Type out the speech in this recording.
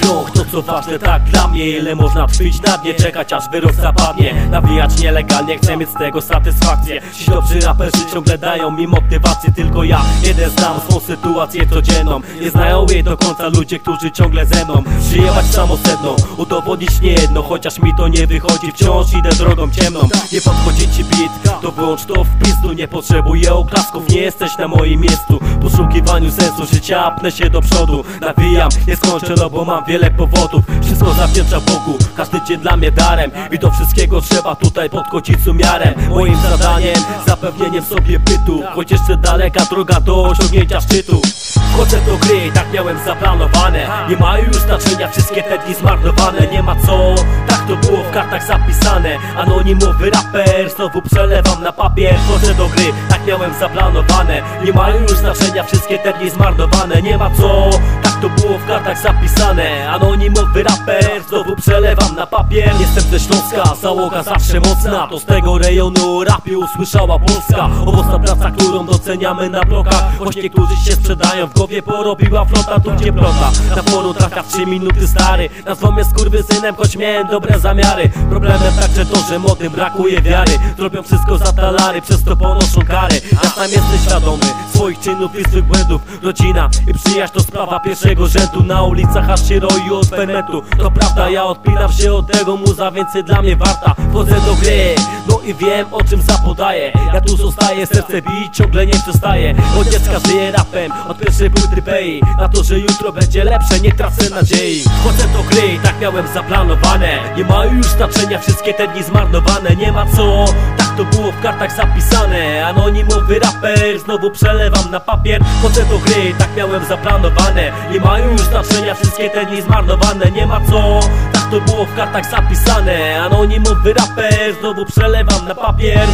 krąg To co ważne tak dla mnie Ile można tkwić na dnie Czekać aż wyrok zapadnie. Nawijać nielegalnie Chcę mieć z tego satysfakcję. Ci dobrzy raperzy ciągle dają mi motywację. Tylko ja jeden znam swą sytuację codzienną. Nie znają jej do końca ludzie, którzy ciągle ze mną. Przyjechać samo sedno Udowodnić nie jedno Chociaż mi to nie wychodzi. Wciąż idę drogą ciemną. Nie podchodzi ci beat To wyłącz to w pizdu Nie potrzebuję oklasków Nie jesteś na moim miejscu. Poszukiwaniu sensu życia Pnę się do przodu. Nawijam Nie skończę no bo mam wiele powodów. Wszystko zawdzięcza Bogu Każdy dzień dla mnie darem. I do wszystkiego trzeba tutaj podchodzić z umiarem Moim zadaniem Zapewnienie w sobie bytu. Choć jeszcze daleka droga do osiągnięcia szczytu. Wchodzę do gry, tak miałem zaplanowane. Nie mają już znaczenia wszystkie te dni zmarnowane. Nie ma co, to było w kartach zapisane. Anonimowy raper, znowu przelewam na papier. Wchodzę do gry, tak miałem zaplanowane. Nie mają już znaczenia wszystkie te dni zmarnowane. Nie ma co, to było w kartach zapisane. Anonimowy raper, znowu przelewam na papier. Jestem ze Śląska, załoga zawsze mocna. To z tego rejonu rapie usłyszała Polska. Owocna praca, którą doceniamy na blokach. Choć niektórzy się sprzedają w głowie porobiła flota tu gdzie plota. Na foru trafia w 3 minuty stary. Nazwą mnie skurwysynem, choć miałem dobre zamiary. Problemem także to, że młodym brakuje wiary. Zrobią wszystko za talary, przez to ponoszą kary. Ja sam jestem świadomy swoich czynów i swych błędów. Rodzina i przyjaźń to sprawa pierwszego rzędu. Na ulicach aż się roi od fermentu. To prawda, ja odpinam się od tego muza Więcej dla mnie warta, wchodzę do gry No i wiem o czym zapodaję. Ja tu zostaję, serce bić ciągle nie przestaje. Od dziecka żyję rapem, od pierwszej płyty pei Na to, że jutro będzie lepsze, nie tracę nadziei. Wchodzę do gry, tak miałem zaplanowane. Nie mają już znaczenia wszystkie te dni zmarnowane. Nie ma co, to było w kartach zapisane. Anonimowy raper, znowu przelewam na papier. Wchodzę do gry, tak miałem zaplanowane. Nie mają już znaczenia wszystkie te dni zmarnowane. Nie ma co, tak to było w kartach zapisane. Anonimowy raper, znowu przelewam na papier